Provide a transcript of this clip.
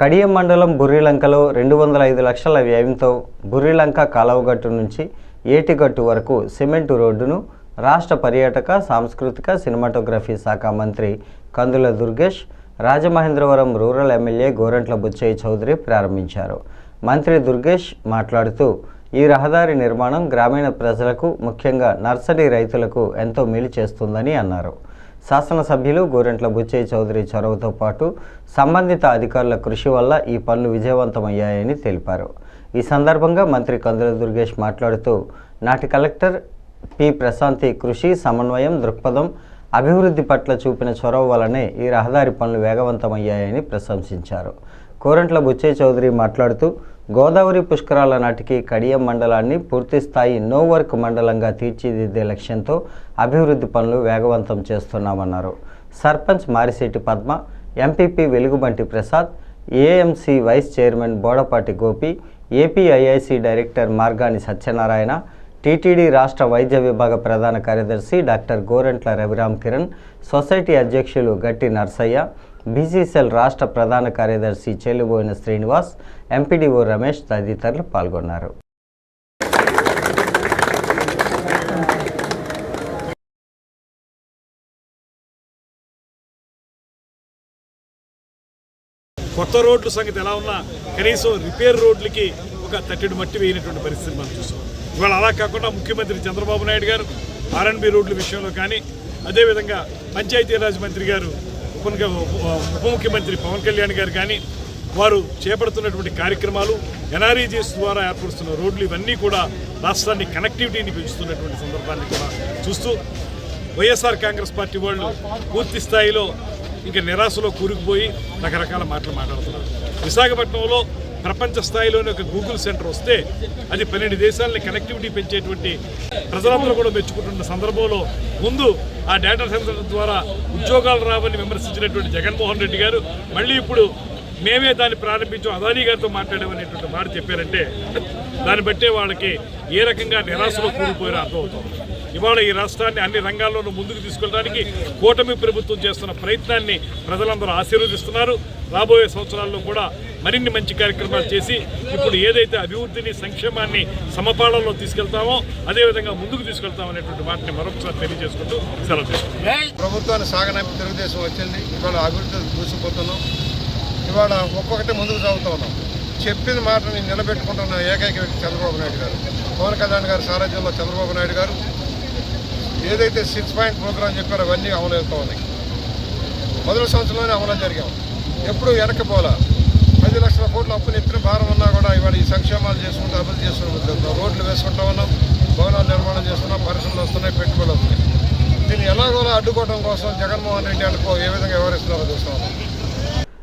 కడియం మండలం బుర్రిలంకలో రెండు వందల ఐదు లక్షల వ్యయంతో బుర్రిలంక కాలవగట్టు నుంచి ఏటిగట్టు వరకు సిమెంటు రోడ్డును రాష్ట్ర పర్యాటక సాంస్కృతిక సినిమాటోగ్రఫీ శాఖ మంత్రి కందుల దుర్గేష్ రాజమహేంద్రవరం రూరల్ ఎమ్మెల్యే గోరంట్ల బుచ్చయ్య చౌదరి ప్రారంభించారు. మంత్రి దుర్గేష్ మాట్లాడుతూ ఈ రహదారి నిర్మాణం గ్రామీణ ప్రజలకు ముఖ్యంగా నర్సరీ రైతులకు ఎంతో మేలు చేస్తుందని అన్నారు. శాసనసభ్యులు గోరెంట్ల బుచ్చయ్య చౌదరి చొరవతో పాటు సంబంధిత అధికారుల కృషి వల్ల ఈ పనులు విజయవంతమయ్యాయని తెలిపారు. ఈ సందర్భంగా మంత్రి కందుల దుర్గేష్ మాట్లాడుతూ నాటి కలెక్టర్ పి. ప్రశాంతి కృషి సమన్వయం దృక్పథం అభివృద్ధి పట్ల చూపిన చొరవ వలనే ఈ రహదారి పనులు వేగవంతమయ్యాయని ప్రశంసించారు. కోరంట్ల బుచ్చయ్య చౌదరి మాట్లాడుతూ గోదావరి పుష్కరాల నాటికి కడియం మండలాన్ని పూర్తిస్థాయి నో వర్క్ మండలంగా తీర్చిదిద్దే లక్ష్యంతో అభివృద్ధి పనులు వేగవంతం చేస్తున్నామన్నారు. Sarpanch Marisetti Padma MPP Velugubanti Prasad AMC vice chairman Bodapati Gopi APIIC director Margani Satyanarayana TTD రాష్ట్ర వైద్య విభాగ ప్రధాన కార్యదర్శి డాక్టర్ గోరంట్ల రవిరామ్ కిరణ్ సొసైటీ అధ్యక్షులు గట్టి నర్సయ్య బీసీసీఎల్ రాష్ట్ర ప్రధాన కార్యదర్శి చెల్లుబోయిన శ్రీనివాస్ ఎంపీడీఓ రమేష్ తదితరులు పాల్గొన్నారు. కొత్త రోడ్ల సంగతి ఎలా ఉన్నా కనీసం రిపేర్ రోడ్లకి ఒక తట్టెడు మట్టి వేయనటువంటి పరిస్థితి మనం చూసాం. ఇవాళ అలా కాకుండా ముఖ్యమంత్రి చంద్రబాబు నాయుడు గారు ఆర్ఎన్బి రోడ్ల విషయంలో కానీ అదేవిధంగా పంచాయతీరాజ్ మంత్రి గారు ఉప ఉప ముఖ్యమంత్రి పవన్ కళ్యాణ్ గారు కానీ వారు చేపడుతున్నటువంటి కార్యక్రమాలు ఎన్ఆర్ఈజీఎస్ ద్వారా ఏర్పరుస్తున్న రోడ్లు ఇవన్నీ కూడా రాష్ట్రాన్ని కనెక్టివిటీని పెంచుతున్నటువంటి సందర్భాన్ని కూడా చూస్తూ వైఎస్ఆర్ కాంగ్రెస్ పార్టీ వాళ్ళు పూర్తి స్థాయిలో ఇంకా నిరాశలో కూరుకుపోయి రకరకాల మాటలు మాట్లాడుతున్నారు. విశాఖపట్నంలో ప్రపంచ స్థాయిలోనే ఒక గూగుల్ సెంటర్ వస్తే అది పన్నెండు దేశాలని కనెక్టివిటీ పెంచేటువంటి ప్రజలందరూ కూడా మెచ్చుకుంటున్న సందర్భంలో ముందు ఆ డేటా సెంటర్ ద్వారా ఉద్యోగాలు రావని విమర్శించినటువంటి జగన్మోహన్ రెడ్డి గారు మళ్ళీ ఇప్పుడు మేమే దాన్ని ప్రారంభించాం అదానీ గారితో మాట్లాడామనేటువంటి మాట చెప్పారంటే దాన్ని బట్టే వాళ్ళకి ఏ రకంగా నిరాశలో కూలిపోయారో అర్థమవుతాం ఇవాళ ఈ రాష్ట్రాన్ని అన్ని రంగాల్లోనూ ముందుకు తీసుకెళ్ళడానికి కూటమి ప్రభుత్వం చేస్తున్న ప్రయత్నాన్ని ప్రజలందరూ ఆశీర్వదిస్తున్నారు. రాబోయే సంవత్సరాల్లో కూడా మరిన్ని మంచి కార్యక్రమాలు చేసి ఇప్పుడు ఏదైతే అభివృద్ధిని సంక్షేమాన్ని సమపాళంలో తీసుకెళ్తామో అదేవిధంగా ముందుకు తీసుకెళ్తాం అనేటువంటి మాటని మరొకసారి తెలియజేసుకుంటూ సెలవు తీసుకుంటాం ప్రభుత్వాన్ని సాగనంపి తెలుగుదేశం వచ్చింది. ఇవాళ అభివృద్ధి దూసిపోతున్నాం ఇవాళ ఒక్కొక్కటి ముందుకు సాగుతూ ఉన్నాం. చెప్పిన మాటని నిలబెట్టుకుంటున్న ఏకైక వ్యక్తి చంద్రబాబు నాయుడు గారు. పవన్ కళ్యాణ్ గారి సారథ్యంలో చంద్రబాబు నాయుడు గారు. ఏదైతే సిక్స్ పాయింట్ ప్రోగ్రాం చెప్పారో అవన్నీ అమలు అవుతా ఉన్నాయి. మొదటి సంవత్సరంలోనే అమలు జరిగాం. ఎప్పుడు వెనక్కిపోలా పది లక్షల కోట్లు అప్పులు ఎత్తిన భారం ఉన్నా కూడా ఇవాళ ఈ సంక్షేమాలు చేసుకుంటూ అభివృద్ధి చేసుకుంటూ రోడ్లు వేసుకుంటూ ఉన్నాం భవనాలు నిర్మాణం చేస్తున్నాం పరిశ్రమలు వస్తున్నాయి పెట్టుబడులు వస్తున్నాయి. దీన్ని ఎలాగోలా అడ్డుకోవడం కోసం జగన్మోహన్ రెడ్డి అనుకో ఏ విధంగా వ్యవహరిస్తున్నారో చూస్తూ ఉన్నాం